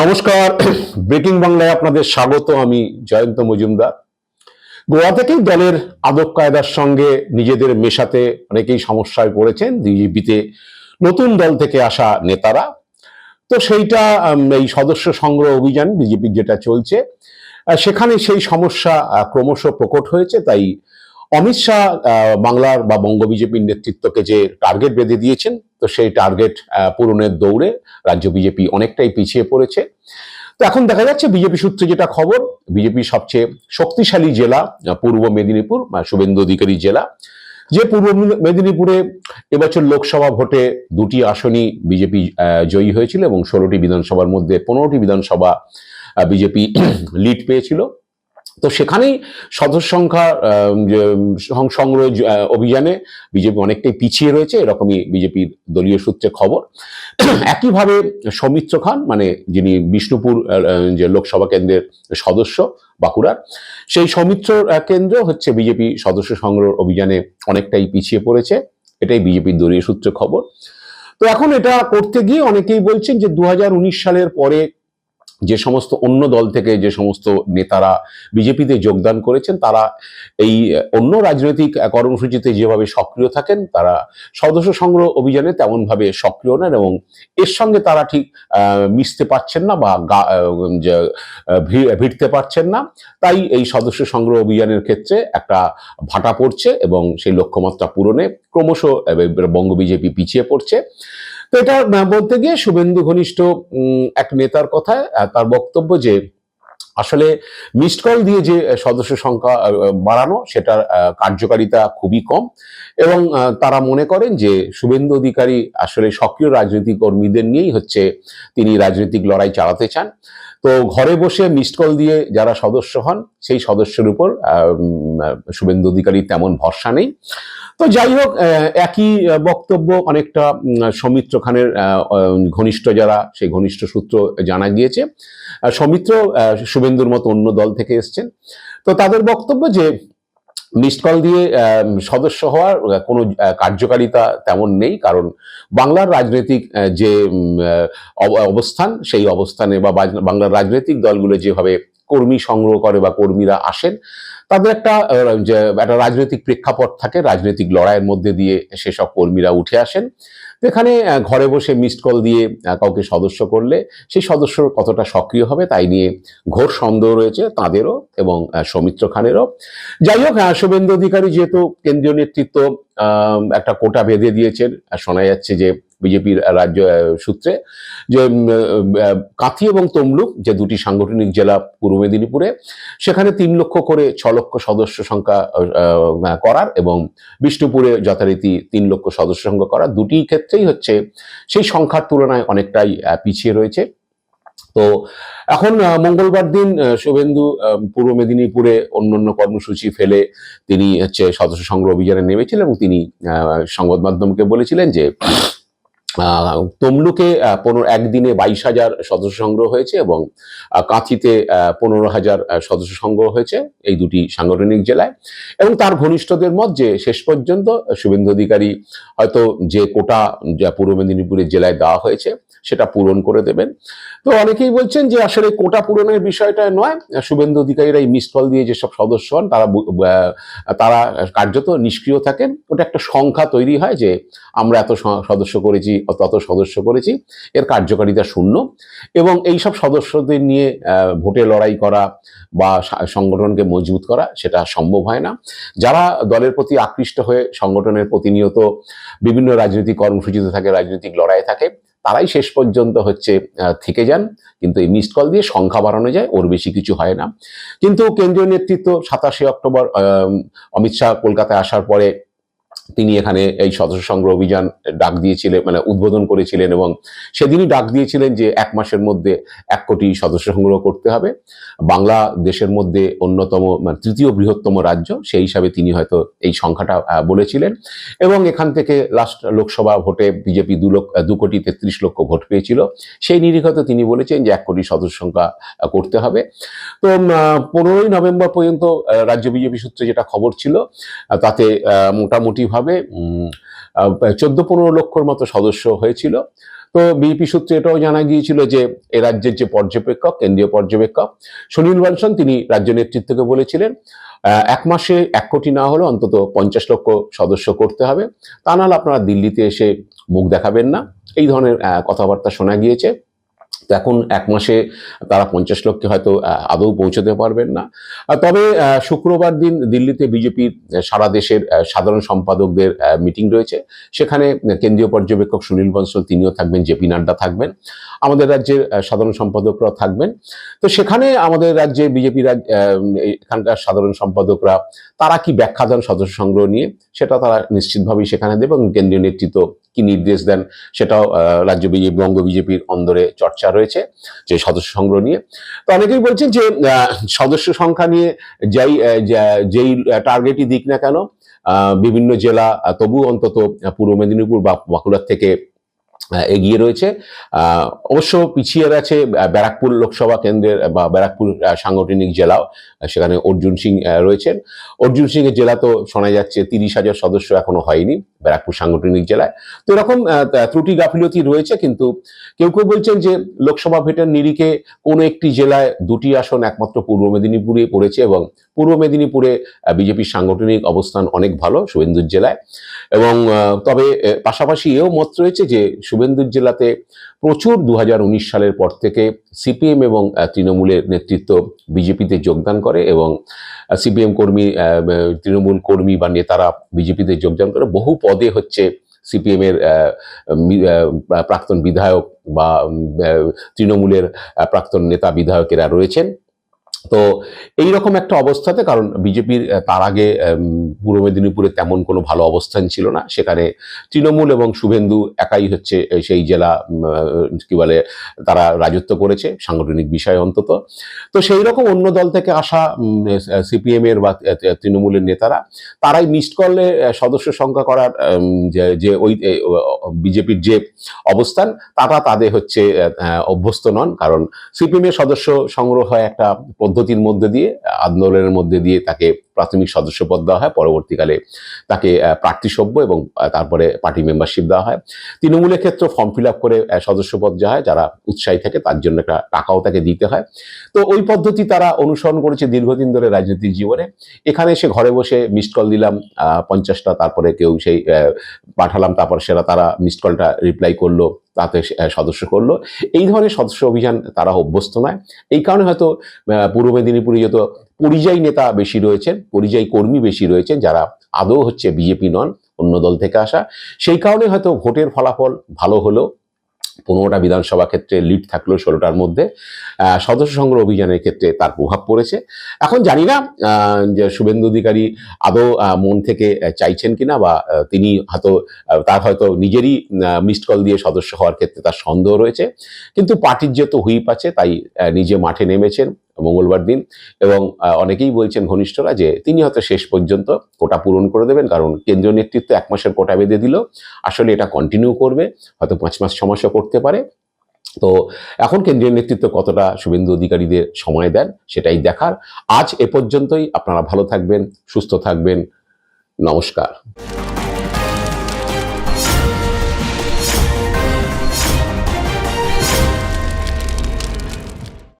নমস্কার। ব্রেকিং বাংলায় আপনাদের স্বাগত। আমি জয়ন্ত মজুমদার। গোয়া থেকেই দলের আদব কায়দার সঙ্গে নিজেদের মেশাতে অনেকেই সমস্যায় পড়েছেন। বিজেপিতে নতুন দল থেকে আসা নেতারা। তো সেইটা এই সদস্য সংগ্রহ অভিযান, বিজেপির যেটা চলছে সেখানে সেই সমস্যা ক্রমশ প্রকট হয়েছে। তাই অমিত শাহ বাংলার বা বঙ্গ বিজেপির নেতৃত্বকে যে টার্গেট বেঁধে দিয়েছেন, তো সেই টার্গেট পূরণের দৌড়ে রাজ্য বিজেপি অনেকটাই পিছিয়ে পড়েছে। তো এখন দেখা যাচ্ছে বিজেপি সূত্রে যেটা খবর বিজেপির সবচেয়ে শক্তিশালী জেলা পূর্ব মেদিনীপুর শুভেন্দু অধিকারী জেলা, যে পূর্ব মেদিনীপুরে এবছর লোকসভা ভোটে দুটি আসনই বিজেপি জয়ী হয়েছিল এবং ষোলোটি বিধানসভার মধ্যে পনেরোটি বিধানসভা বিজেপি লিড পেয়েছিল। তো সেখানেই সদস্য সংখ্যা সংগ্রহ অভিযানে বিজেপি অনেকটাই পিছিয়ে রয়েছে, এরকমই বিজেপির দলীয় সূত্রে খবর। একইভাবে সৌমিত্র খান মানে যিনি বিষ্ণুপুর যে লোকসভা কেন্দ্রের সদস্য বাঁকুড়ার, সেই সৌমিত্র কেন্দ্র হচ্ছে বিজেপি সদস্য সংগ্রহ অভিযানে অনেকটাই পিছিয়ে পড়েছে, এটাই বিজেপির দলীয় সূত্রে খবর। তো এখন এটা করতে গিয়ে অনেকেই বলছেন যে দু হাজার উনিশ সালের পরে যে সমস্ত অন্য দল থেকে যে সমস্ত নেতারা বিজেপিতে যোগদান করেছেন, তারা এই অন্য রাজনৈতিক কর্মসূচিতে যেভাবে সক্রিয় থাকেন, তারা সদস্য সংগ্রহ অভিযানে তেমনভাবে সক্রিয় নেন এবং এর সঙ্গে তারা ঠিক মিশতে পারছেন না বা ভিড়তে পারছেন না। তাই এই সদস্য সংগ্রহ অভিযানের ক্ষেত্রে একটা ভাটা পড়ছে এবং সেই লক্ষ্যমাত্রা পূরণে ক্রমশ বঙ্গ বিজেপি পিছিয়ে পড়ছে। এটা বলতে গিয়ে শুভেন্দু ঘনিষ্ঠ এক নেতার কথা তার বক্তব্য যে আসলে মিসড কল দিয়ে যে সদস্য সংখ্যা বাড়ানো, সেটার কার্যকারিতা খুবই কম এবং তারা মনে করেন যে, শুভেন্দু অধিকারী আসলে সক্রিয় রাজনৈতিক কর্মীদের নিয়েই হচ্ছে তিনি রাজনৈতিক লড়াই চালাতে চান। তো ঘরে বসে মিসড কল দিয়ে যারা সদস্য হন, সেই সদস্যের উপর শুভেন্দু অধিকারীর তেমন ভরসা নেই। তো যাই হোক একই বক্তব্য অনেকটা সৌমিত্র খানের ঘনিষ্ঠ যারা, সেই ঘনিষ্ঠ সূত্র জানা গিয়েছে। সৌমিত্র শুভেন্দুর মতো অন্য দল থেকে এসছেন। তো তাদের বক্তব্য যে মিসড কল দিয়ে সদস্য হওয়ার কোনো কার্যকারিতা তেমন নেই, কারণ বাংলার রাজনৈতিক যে অব- অবস্থান, সেই অবস্থানে বা বাংলার রাজনৈতিক দলগুলো যেভাবে কর্মী সংগ্রহ করে বা কর্মীরা আসেন, তাদের একটা একটা রাজনৈতিক প্রেক্ষাপট থাকে, রাজনৈতিক লড়াইয়ের মধ্যে দিয়ে সেসব কর্মীরা উঠে আসেন। এখানে ঘরে বসে মিসড কল দিয়ে কাউকে সদস্য করলে সেই সদস্য কতটা সক্রিয় হবে তাই নিয়ে ঘোর সন্দেহ রয়েছে তাদেরও এবং সৌমিত্র খানেরও। যাই হোক শুভেন্দু অধিকারী যেহেতু কেন্দ্রীয় নেতৃত্ব একটা কোটা বেঁধে দিয়েছেন শোনা যাচ্ছে যে বিজেপির রাজ্য সূত্রে যে কাঁথি এবং তমলুক যে দুটি সাংগঠনিক জেলা পূর্ব মেদিনীপুরে, সেখানে তিন লক্ষ করে ছ লক্ষ সদস্য সংখ্যা করার এবং বিষ্ণুপুরে যথারীতি তিন লক্ষ সদস্য সংখ্যা করার দুটি ক্ষেত্রেই হচ্ছে সেই সংখ্যার তুলনায় অনেকটাই পিছিয়ে রয়েছে। তো এখন মঙ্গলবার দিন শুভেন্দু পূর্ব মেদিনীপুরে অন্যান্য কর্মসূচি ফেলে তিনি হচ্ছে সদস্য সংগ্রহ অভিযানে নেমেছিলেন এবং তিনি সংবাদ মাধ্যমকে বলেছিলেন যে তমলুকে পনেরো, একদিনে বাইশ হাজার সদস্য সংগ্রহ হয়েছে এবং কাঁথিতে পনেরো হাজার সদস্য সংগ্রহ হয়েছে এই দুটি সাংগঠনিক জেলায়। এবং তার ঘনিষ্ঠদের মত যে শেষ পর্যন্ত শুভেন্দু অধিকারী হয়তো যে কোটা যা পূর্ব মেদিনীপুরের জেলায় দেওয়া হয়েছে সেটা পূরণ করে দেবেন। তো অনেকেই বলছেন যে আসলে কোটা পূরণের বিষয়টা নয়। শুভেন্দু অধিকারীরা এই মিস কল দিয়ে যেসব সদস্য হন, তারা তারা কার্যত নিষ্ক্রিয় থাকেন। ওটা একটা সংখ্যা তৈরি হয় যে আমরা এত সদস্য করেছি তত সদস্য করেছি, এর কার্যকারিতা শূন্য এবং এই সব সদস্যদের নিয়ে ভোটে লড়াই করা বা সংগঠনকে মজবুত করা সেটা সম্ভব হয় না। যারা দলের প্রতি আকৃষ্ট হয়ে সংগঠনের প্রতিনিয়ত বিভিন্ন রাজনৈতিক কর্মসূচিতে থাকে, রাজনৈতিক লড়াই থাকে, তারাই শেষ পর্যন্ত হচ্ছে থেকে যান। কিন্তু এই মিসড কল দিয়ে সংখ্যা বাড়ানো যায়, ওর বেশি কিছু হয় না। কিন্তু কেন্দ্রীয় নেতৃত্ব সাতাশে অক্টোবর অমিত শাহ কলকাতায় আসার পরে তিনি এখানে এই সদস্য সংগ্রহ অভিযান ডাক দিয়েছিলেন মানে উদ্বোধন করেছিলেন এবং সেদিনই ডাক দিয়েছিলেন যে এক মাসের মধ্যে এক কোটি সদস্য সংগ্রহ করতে হবে। বাংলা দেশের মধ্যে অন্যতম মানে তৃতীয় বৃহত্তম রাজ্য, সেই হিসাবে তিনি হয়তো এই সংখ্যাটা বলেছিলেন এবং এখান থেকে লাস্ট লোকসভা ভোটে বিজেপি দু লক্ষ দু কোটি তেত্রিশ লক্ষ ভোট পেয়েছিল। সেই নিরিখতে তিনি বলেছেন যে এক কোটি সদস্য সংখ্যা করতে হবে। তো পনেরোই নভেম্বর পর্যন্ত রাজ্য বিজেপি সূত্রে যেটা খবর ছিল তাতে মোটামুটি এইভাবে চোদ্দ পনেরো লক্ষর মতো সদস্য হয়েছিল। তো বিএপি সূত্রে এটাও জানা গিয়েছিল যে, এ রাজ্যের যে পর্যবেক্ষক, কেন্দ্রীয় পর্যবেক্ষক সুনীল বানসন তিনি রাজ্য নেতৃত্বকে বলেছিলেন এক মাসে এক কোটি না হলে অন্তত পঞ্চাশ লক্ষ সদস্য করতে হবে। তা নাহলে আপনারা দিল্লিতে এসে মুখ দেখাবেন না। এই ধরনের কথাবার্তা শোনা গিয়েছে। তো এখন এক মাসে তারা পঞ্চাশ লক্ষে হয়তো আদৌ পৌঁছতে পারবেন না। তবে শুক্রবার দিন দিল্লিতে বিজেপির সারা দেশের সাধারণ সম্পাদকদের মিটিং রয়েছে। সেখানে কেন্দ্রীয় পর্যবেক্ষক সুনীল বনসল, তিনিও থাকবেন, জেপি নাড্ডা থাকবেন। আমাদের রাজ্যের সাধারণ সম্পাদকরাও থাকবেন। তো সেখানে আমাদের রাজ্যে বিজেপি এখানকার সাধারণ সম্পাদকরা, তারা কি ব্যাখ্যা দেন সদস্য সংগ্রহ নিয়ে, সেটা তারা নিশ্চিতভাবেই সেখানে দেবে এবং কেন্দ্রীয় নেতৃত্ব কি নির্দেশ দেন সেটাও রাজ্য বিজেপি বঙ্গ বিজেপির অন্দরে চর্চা রয়েছে যে সদস্য সংগ্রহ নিয়ে। তো অনেকেই বলছেন যে সদস্য সংখ্যা নিয়ে যাই যেই টার্গেটই দিক না কেন বিভিন্ন জেলা তবু অন্তত পূর্ব মেদিনীপুর বা বাঁকুড়ার থেকে এগিয়ে রয়েছে। অবশ্য পিছিয়ে রয়েছে ব্যারাকপুর লোকসভা কেন্দ্রের বা ব্যারাকপুর সাংগঠনিক জেলাও সেখানে অর্জুন সিং রয়েছেন। অর্জুন সিং এর জেলা তো শোনা যাচ্ছে, তিরিশ হাজার সদস্য এখনও হয়নি ব্যারাকপুর সাংগঠনিক জেলায়। তো এরকম ত্রুটি গাফিলতি রয়েছে, কিন্তু কেউ কেউ বলছেন যে লোকসভা ভেটের নিরিখে কোনো একটি জেলায় দুটি আসন একমাত্র পূর্ব মেদিনীপুরে পড়েছে এবং পূর্ব মেদিনীপুরে বিজেপির সাংগঠনিক অবস্থান অনেক ভালো, শুভেন্দুর জেলায়। এবং তবে পাশাপাশি এও মত রয়েছে যে শুভেন্দুর জেলাতে প্রচুর দু হাজার উনিশ সালের পর থেকে সিপিএম এবং তৃণমূলের নেতৃত্ব বিজেপিতে যোগদান করে এবং সিপিএম কর্মী তৃণমূল কর্মী বা নেতারা বিজেপিতে যোগদান করে। বহু পদে হচ্ছে সিপিএম এর আহ, মি- আহ, প্রাক্তন বিধায়ক বা তৃণমূলের প্রাক্তন নেতা বিধায়কেরা রয়েছেন। তো এই রকম একটা অবস্থাতে, কারণ বিজেপির তার আগে পূর্ব মেদিনীপুরে তেমন কোনো ভালো অবস্থান ছিল না। সেখানে তৃণমূল এবং শুভেন্দু একাই হচ্ছে সেই জেলা কি বলে, তারা রাজত্ব করেছে, সাংগঠনিক বিষয় অন্তত। তো সেই রকম অন্য দল থেকে আসা সিপিএম এর বা তৃণমূলের নেতারা, তারাই মিসড কলে সদস্য সংখ্যা করার যে- ওই বিজেপির যে অবস্থান, তারা তাদের হচ্ছে অভ্যস্ত নন। কারণ সিপিএম এর সদস্য সংগ্রহ হয় একটা পদ্ধতির মধ্যে দিয়ে আন্দোলনের মধ্যে দিয়ে তাকে প্রাথমিক সদস্য পদ দেওয়া হয় পরবর্তীকালে তাকে প্রার্থীসভ্য এবং তারপরে পার্টি মেম্বারশিপ দেওয়া হয়। তৃণমূলের ক্ষেত্রে ফর্ম ফিল আপ করে আহ, সদস্য পদ যা হয় যারা উৎসাহী থাকে তার জন্য একটা টাকাও তাকে দিতে হয়। তো ওই পদ্ধতি তারা অনুসরণ করেছে দীর্ঘদিন ধরে রাজনৈতিক জীবনে। এখানে এসে ঘরে বসে মিসড কল দিলাম পঞ্চাশটা তারপরে কেউ সেই পাঠালাম তারপর সেটা তারা মিসড কলটা রিপ্লাই করল তাতে সদস্য করল। এই ধরনের সদস্য অভিযান তারা অভ্যস্ত নয়। এই কারণে হয়তো পূর্ব মেদিনীপুরে যত পরিযায়ী নেতা বেশি রয়েছেন, পরিযায়ী কর্মী বেশি রয়েছেন যারা আদৌ হচ্ছে বিজেপি নন, অন্য দল থেকে আসা। সেই কারণে হয়তো ভোটের ফলাফল ভালো হলো পনেরোটা বিধানসভা ক্ষেত্রে লিড থাকল ষোলোটার মধ্যে। সদস্য সংগ্রহ অভিযানের ক্ষেত্রে তার প্রভাব পড়েছে। এখন জানি না যে শুভেন্দু অধিকারী আদৌ মন থেকে চাইছেন কিনা বা তিনি হয়তো তার হয়তো নিজেরই মিসড কল দিয়ে সদস্য হওয়ার ক্ষেত্রে তার সন্দেহ রয়েছে। কিন্তু পার্টির যেহেতু হুইপ আছে, তাই নিজে মাঠে নেমেছেন। মঙ্গলবার দিন এবং অনেকেই বলছেন ঘনিষ্ঠরা যে তিনি হয়তো শেষ পর্যন্ত কোটা পূরণ করে দেবেন, কারণ কেন্দ্রীয় নেতৃত্ব এক মাসের কোটা বেঁধে দিল। আসলে এটা কন্টিনিউ করবে, হয়তো পাঁচ মাস, ছ মাসও করতে পারে। তো এখন কেন্দ্রীয় নেতৃত্ব কতটা শুভেন্দু অধিকারীদের সময় দেন সেটাই দেখার। আজ এ পর্যন্তই, আপনারা ভালো থাকবেন, সুস্থ থাকবেন। নমস্কার।